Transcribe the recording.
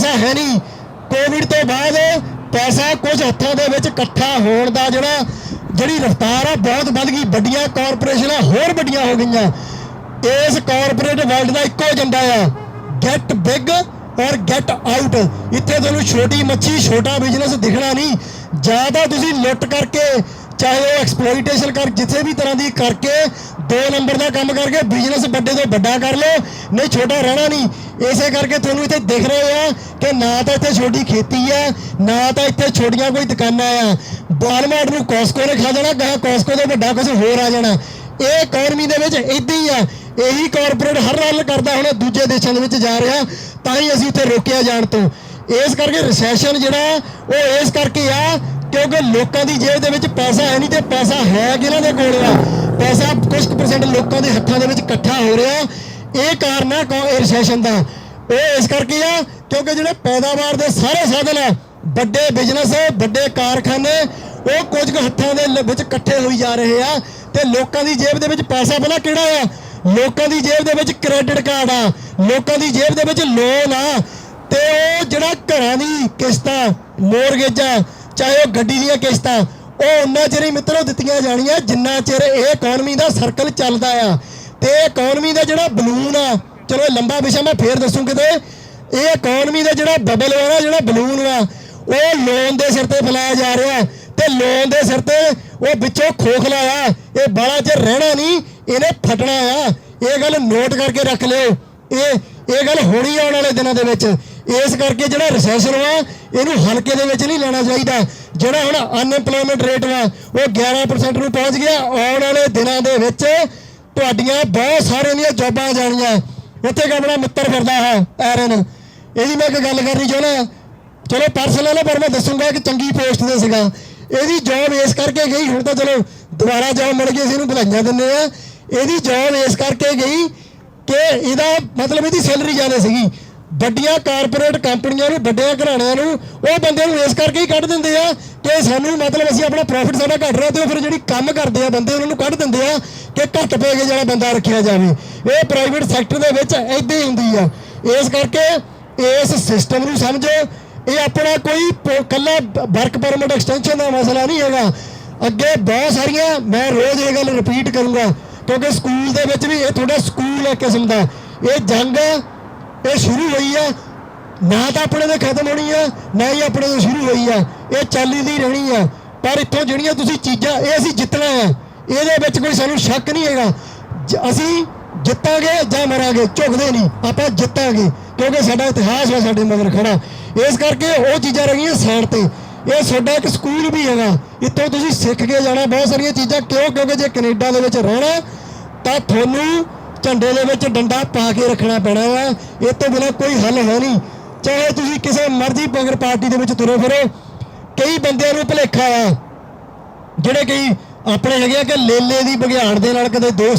ਪੈਸਾ ਹੈ ਨਹੀਂ। ਕੋਵਿਡ ਤੋਂ ਬਾਅਦ ਪੈਸਾ ਕੁਝ ਹੱਥਾਂ ਦੇ ਵਿੱਚ ਇਕੱਠਾ ਹੋਣ ਦਾ ਜਿਹੜਾ ਜਿਹੜੀ ਰਫ਼ਤਾਰ ਆ, ਬਹੁਤ ਵੱਧ ਗਈ। ਵੱਡੀਆਂ ਕਾਰਪੋਰੇਸ਼ਨਾਂ ਹੋਰ ਵੱਡੀਆਂ ਹੋ ਗਈਆਂ। ਇਸ ਕਾਰਪੋਰੇਟ ਵਰਲਡ ਦਾ ਇੱਕੋ ਏਜੰਡਾ ਆ। Get big or get out ਇੱਥੇ ਤੁਹਾਨੂੰ ਛੋਟੀ ਮੱਛੀ, ਛੋਟਾ ਬਿਜ਼ਨਸ ਦਿਖਣਾ ਨਹੀਂ। ਜਾਂ ਤਾਂ ਤੁਸੀਂ ਲੁੱਟ ਕਰਕੇ ਚਾਹੇ ਉਹ ਐਕਸਪਲੋਇਟੇਸ਼ਨ ਕਰ, ਜਿੱਥੇ ਵੀ ਤਰ੍ਹਾਂ ਦੀ ਕਰਕੇ ਦੋ ਨੰਬਰ ਦਾ ਕੰਮ ਕਰਕੇ ਬਿਜ਼ਨਸ ਵੱਡੇ ਤੋਂ ਵੱਡਾ ਕਰ ਲਓ, ਨਹੀਂ ਛੋਟਾ ਰਹਿਣਾ ਨਹੀਂ। ਇਸੇ ਕਰਕੇ ਤੁਹਾਨੂੰ ਇੱਥੇ ਦਿਖ ਰਹੇ ਆ ਕਿ ਨਾ ਤਾਂ ਇੱਥੇ ਛੋਟੀ ਖੇਤੀ ਆ, ਨਾ ਤਾਂ ਇੱਥੇ ਛੋਟੀਆਂ ਕੋਈ ਦੁਕਾਨਾਂ ਆ। ਬਾਲਮਾਰਟ ਨੂੰ ਕੋਸਕੋ ਨੇ ਖਾ ਜਾਣਾ, ਕਹਾ ਕਾਸਕੋ ਤੋਂ ਵੱਡਾ ਕੁਝ ਹੋਰ ਆ ਜਾਣਾ। ਇਹ ਇਕਨੋਮੀ ਦੇ ਵਿੱਚ ਇਦਾਂ ਹੀ ਆ। ਇਹੀ ਕਾਰਪੋਰੇਟ ਹਰ ਹੱਲ ਕਰਦਾ ਹੁਣ ਦੂਜੇ ਦੇਸ਼ਾਂ ਦੇ ਵਿੱਚ ਜਾ ਰਿਹਾ, ਤਾਂ ਹੀ ਅਸੀਂ ਉੱਥੇ ਰੋਕਿਆ ਜਾਣ ਤੋਂ। ਇਸ ਕਰਕੇ ਰਿਸੈਸ਼ਨ ਜਿਹੜਾ, ਉਹ ਇਸ ਕਰਕੇ ਆ ਕਿਉਂਕਿ ਲੋਕਾਂ ਦੀ ਜੇਬ ਦੇ ਵਿੱਚ ਪੈਸਾ ਹੈ ਨਹੀਂ ਤੇ ਪੈਸਾ ਹੈ ਕਿਹਨਾਂ ਦੇ ਕੋਲ ਆ? ਪੈਸਾ ਕੁਝ ਪਰਸੈਂਟ ਲੋਕਾਂ ਦੇ ਹੱਥਾਂ ਦੇ ਵਿੱਚ ਇਕੱਠਾ ਹੋ ਰਿਹਾ। ਇਹ ਕਾਰਨ ਆ ਕੌ- ਇਹ ਰਿਸੈਸ਼ਨ ਦਾ। ਉਹ ਇਸ ਕਰਕੇ ਆ ਕਿਉਂਕਿ ਜਿਹੜੇ ਪੈਦਾਵਾਰ ਦੇ ਸਾਰੇ ਸਾਧਨ ਆ, ਵੱਡੇ ਬਿਜ਼ਨਸ ਵੱਡੇ ਕਾਰਖਾਨੇ, ਉਹ ਕੁਝ ਕੁ ਹੱਥਾਂ ਦੇ ਵਿੱਚ ਇਕੱਠੇ ਹੋਈ ਜਾ ਰਹੇ ਆ ਤੇ ਲੋਕਾਂ ਦੀ ਜੇਬ ਦੇ ਵਿੱਚ ਪੈਸਾ ਪਹਿਲਾਂ ਕਿਹੜਾ ਆ? ਲੋਕਾਂ ਦੀ ਜੇਬ ਦੇ ਵਿੱਚ ਕ੍ਰੈਡਿਟ ਕਾਰਡ ਆ। ਲੋਕਾਂ ਦੀ ਜੇਬ ਦੇ ਵਿੱਚ ਲੋਨ ਆ। ਤੇ ਉਹ ਜਿਹੜਾ ਘਰਾਂ ਦੀ ਕਿਸ਼ਤਾਂ ਮੋਰਗੇਜਾਂ ਚਾਹੇ ਉਹ ਗੱਡੀ ਦੀਆਂ ਕਿਸ਼ਤਾਂ, ਉਹ ਉਹਨਾਂ ਚਿਰ ਹੀ ਮਿੱਤਰੋ ਦਿੱਤੀਆਂ ਜਾਣੀਆਂ, ਜਿੰਨਾ ਚਿਰ ਇਹ ਇਕਨੋਮੀ ਦਾ ਸਰਕਲ ਚੱਲਦਾ ਆ। ਤੇ ਇਹ ਇਕਨੋਮੀ ਦਾ ਜਿਹੜਾ ਬਲੂਨ ਆ, ਚਲੋ ਲੰਬਾ ਵਿਸ਼ਾ ਮੈਂ ਫੇਰ ਦੱਸੂ ਕਿਤੇ, ਇਹ ਇਕਨੋਮੀ ਦਾ ਜਿਹੜਾ ਬਬਲ ਵਾ ਨਾ, ਜਿਹੜਾ ਬਲੂਨ ਵਾ ਉਹ ਲੋਨ ਦੇ ਸਿਰ ਤੇ ਫੈਲਾਇਆ ਜਾ ਰਿਹਾ। ਤੇ ਲੋਨ ਦੇ ਸਿਰ ਤੇ ਉਹ ਵਿੱਚੋਂ ਖੋਖਲਾ ਆ ਇਹ ਬਾਲਾ ਚਿਰ ਰਹਿਣਾ ਨਹੀਂ, ਇਹਨੇ ਫਟਣਾ ਆ। ਇਹ ਗੱਲ ਨੋਟ ਕਰਕੇ ਰੱਖ ਲਿਓ। ਇਹ ਇਹ ਗੱਲ ਹੋਣੀ ਆਉਣ ਵਾਲੇ ਦਿਨਾਂ ਦੇ ਵਿੱਚ। ਇਸ ਕਰਕੇ ਜਿਹੜਾ ਰਿਸੈਸ਼ਨ ਵਾ, ਇਹਨੂੰ ਹਲਕੇ ਦੇ ਵਿੱਚ ਨਹੀਂ ਲੈਣਾ ਚਾਹੀਦਾ। ਜਿਹੜਾ ਹੁਣ ਅਨਐਮਪਲੋਇਮੈਂਟ ਰੇਟ ਵਾ, ਉਹ 11% ਨੂੰ ਪਹੁੰਚ ਗਿਆ। ਆਉਣ ਵਾਲੇ ਦਿਨਾਂ ਦੇ ਵਿੱਚ ਤੁਹਾਡੀਆਂ ਬਹੁਤ ਸਾਰਿਆਂ ਦੀਆਂ ਜੌਬਾਂ ਜਾਣੀਆਂ। ਇੱਥੇ ਇੱਕ ਆਪਣਾ ਮਿੱਤਰ ਫਿਰਦਾ ਹੈ, ਐਰਨ। ਇਹਦੀ ਮੈਂ ਇੱਕ ਗੱਲ ਕਰਨੀ ਚਾਹੁੰਦਾ ਚਲੋ ਪਰਸਨਲ ਹੈ ਪਰ ਮੈਂ ਦੱਸੂਗਾ ਕਿ ਚੰਗੀ ਪੋਸਟ ਤੇ ਸੀਗਾ। ਇਹਦੀ ਜੌਬ ਇਸ ਕਰਕੇ ਗਈ, ਹੁਣ ਤਾਂ ਚਲੋ ਦੁਬਾਰਾ ਜੌਬ ਮਿਲ ਗਈ, ਅਸੀਂ ਇਹਨੂੰ ਵਧਾਈਆਂ ਦਿੰਦੇ ਆ ਇਹਦੀ ਜੌਬ ਇਸ ਕਰਕੇ ਗਈ ਕਿ ਇਹਦਾ ਮਤਲਬ ਇਹਦੀ ਸੈਲਰੀ ਜ਼ਿਆਦਾ ਸੀਗੀ। ਵੱਡੀਆਂ ਕਾਰਪੋਰੇਟ ਕੰਪਨੀਆਂ ਨੂੰ, ਵੱਡਿਆਂ ਘਰਾਣਿਆਂ ਨੂੰ, ਉਹ ਬੰਦੇ ਨੂੰ ਇਸ ਕਰਕੇ ਹੀ ਕੱਢ ਦਿੰਦੇ ਆ ਕਿ ਸਾਨੂੰ ਮਤਲਬ ਅਸੀਂ ਆਪਣਾ ਪ੍ਰੋਫਿਟ ਸਾਡਾ ਘਟ ਰਿਹਾ ਤੇ ਉਹ ਫਿਰ ਜਿਹੜੀ ਕੰਮ ਕਰਦੇ ਆ ਬੰਦੇ, ਉਹਨਾਂ ਨੂੰ ਕੱਢ ਦਿੰਦੇ ਆ ਕਿ ਘੱਟ ਪੈ ਕੇ ਜਿਹੜਾ ਬੰਦਾ ਰੱਖਿਆ ਜਾਵੇ। ਇਹ ਪ੍ਰਾਈਵੇਟ ਸੈਕਟਰ ਦੇ ਵਿੱਚ ਏਦਾਂ ਹੀ ਹੁੰਦੀ ਆ। ਇਸ ਕਰਕੇ ਇਸ ਸਿਸਟਮ ਨੂੰ ਸਮਝੋ। ਇਹ ਆਪਣਾ ਕੋਈ ਪ- ਕੱਲਾ ਵਰਕ ਪਰਮਿਟ ਐਕਸਟੈਂਸ਼ਨ ਦਾ ਮਸਲਾ ਨਹੀਂ ਹੈਗਾ। ਅੱਗੇ ਬਹੁਤ ਸਾਰੀਆਂ, ਮੈਂ ਰੋਜ਼ ਇਹ ਗੱਲ ਰਿਪੀਟ ਕਰੂੰਗਾ, ਕਿਉਂਕਿ ਸਕੂਲ ਦੇ ਵਿੱਚ ਵੀ ਇਹ ਤੁਹਾਡਾ ਸਕੂਲ ਹੈ ਕਿਸਮ ਦਾ। ਇਹ ਜੰਗ ਇਹ ਸ਼ੁਰੂ ਹੋਈ ਆ। ਨਾ ਤਾਂ ਆਪਣੇ ਦੇ ਖਤਮ ਹੋਣੀ ਆ, ਨਾ ਹੀ ਆਪਣੇ ਤੋਂ ਸ਼ੁਰੂ ਹੋਈ ਆ। ਇਹ ਚੱਲਦੀ ਦੀ ਰਹਿਣੀ ਆ। ਪਰ ਇੱਥੋਂ ਜਿਹੜੀਆਂ ਤੁਸੀਂ ਚੀਜ਼ਾਂ, ਇਹ ਅਸੀਂ ਜਿੱਤਣਾ ਆ। ਇਹਦੇ ਵਿੱਚ ਕੋਈ ਸਾਨੂੰ ਸ਼ੱਕ ਨਹੀਂ ਹੈਗਾ। ਜ- ਅਸੀਂ ਜਿੱਤਾਂਗੇ ਜਾਂ ਮਰਾਂਗੇ, ਝੁਕਦੇ ਨਹੀਂ। ਆਪਾਂ ਜਿੱਤਾਂਗੇ, ਕਿਉਂਕਿ ਸਾਡਾ ਇਤਿਹਾਸ ਹੈ ਸਾਡੇ ਮਗਰ ਖੜਾ। ਇਸ ਕਰਕੇ ਉਹ ਚੀਜ਼ਾਂ ਰਹੀਆਂ ਸਾਈਡ ਤੇ। ਇਹ ਤੁਹਾਡਾ ਇੱਕ ਸਕੂਲ ਵੀ ਹੈਗਾ। ਇੱਥੋਂ ਤੁਸੀਂ ਸਿੱਖ ਕੇ ਜਾਣਾ, ਬਹੁਤ ਸਾਰੀਆਂ ਚੀਜ਼ਾਂ, ਕਿਉਂ? ਕਿਉਂਕਿ ਜੇ ਕੈਨੇਡਾ ਦੇ ਵਿੱਚ ਰਹਿਣਾ, ਤਾਂ ਤੁਹਾਨੂੰ ਝੰਡੇ ਦੇ ਵਿੱਚ ਡੰਡਾ ਪਾ ਕੇ ਰੱਖਣਾ ਪੈਣਾ ਵਾ। ਇਹ ਤੋਂ ਬਿਨਾਂ ਕੋਈ ਹੱਲ ਹੈ ਨਹੀਂ। ਚਾਹੇ ਤੁਸੀਂ ਕਿਸੇ ਮਰਜ਼ੀ ਪੰਗਰ ਪਾਰਟੀ ਦੇ ਵਿੱਚ ਤੁਰੇ ਫਿਰੋ। ਕਈ ਬੰਦਿਆਂ ਨੂੰ ਭੁਲੇਖਾ ਆ। ਜਿਹੜੇ ਕਈ ਆਪਣੇ ਹੈਗੇ ਆ ਕਿ ਲੇਲੇ ਦੀ ਬਘਿਆੜ ਦੇ ਨਾਲ ਕਦੇ ਦੋਸਤ